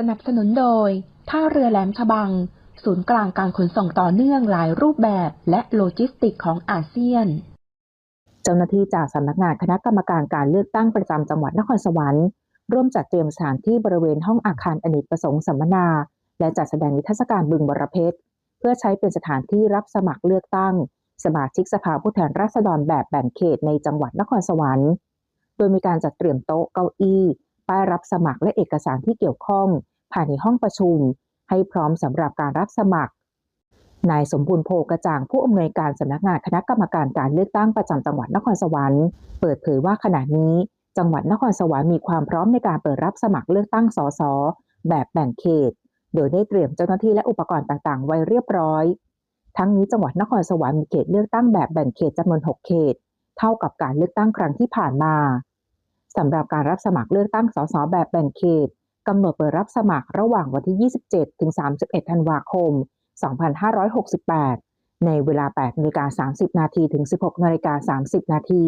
สนับสนุนโดย ท่าเรือแหลมฉบัง ศูนย์กลางการขนส่งต่อเนื่องหลายรูปแบบ และโลจิสติกของอาเซียน เจ้าหน้าที่จากสำนักงานคณะกรรมการการเลือกตั้งประจำจังหวัดนครสวรรค์ร่วมจัดเตรียมสถานที่บริเวณห้องอาคารอเนกประสงค์สัมมนา และจัดแสดงนิทรรศการบึงบรเพชรเพื่อใช้เป็นสถานที่รับสมัครเลือกตั้ง สมาชิกสภาผู้แทนราษฎรแบบแบ่งเขตในจังหวัดนครสวรรค์ โดยมีการจัดเตรียมโต๊ะเก้าอี้ ป้ายรับสมัครและเอกสารที่เกี่ยวข้องภายในห้องประชุม ให้พร้อมสำหรับการรับสมัคร นายสมบูรณ์โพกระจ่างผู้อำนวยการสำนักงานคณะกรรมการการเลือกตั้งประจำจังหวัดนครสวรรค์เปิดเผยว่าขณะนี้ จังหวัดนครสวรรค์มีความพร้อมในการเปิดรับสมัครเลือกตั้งสสแบบแบ่งเขต โดยได้เตรียมเจ้าหน้าที่และอุปกรณ์ต่างๆ ไว้เรียบร้อย ทั้งนี้จังหวัดนครสวรรค์มีเขตเลือกตั้งแบบแบ่งเขตจำนวน 6 เขต เท่ากับการเลือกตั้งครั้งที่ผ่านมา สำหรับการรับสมัครเลือกตั้งสสแบบแบ่งเขตกำหนดเปิดรับสมัครระหว่างวันที่ 27 ถึง 31 ธันวาคม 2568 ในเวลา8นาฬิกา30 นาทีถึง 16นาฬิกา30 นาที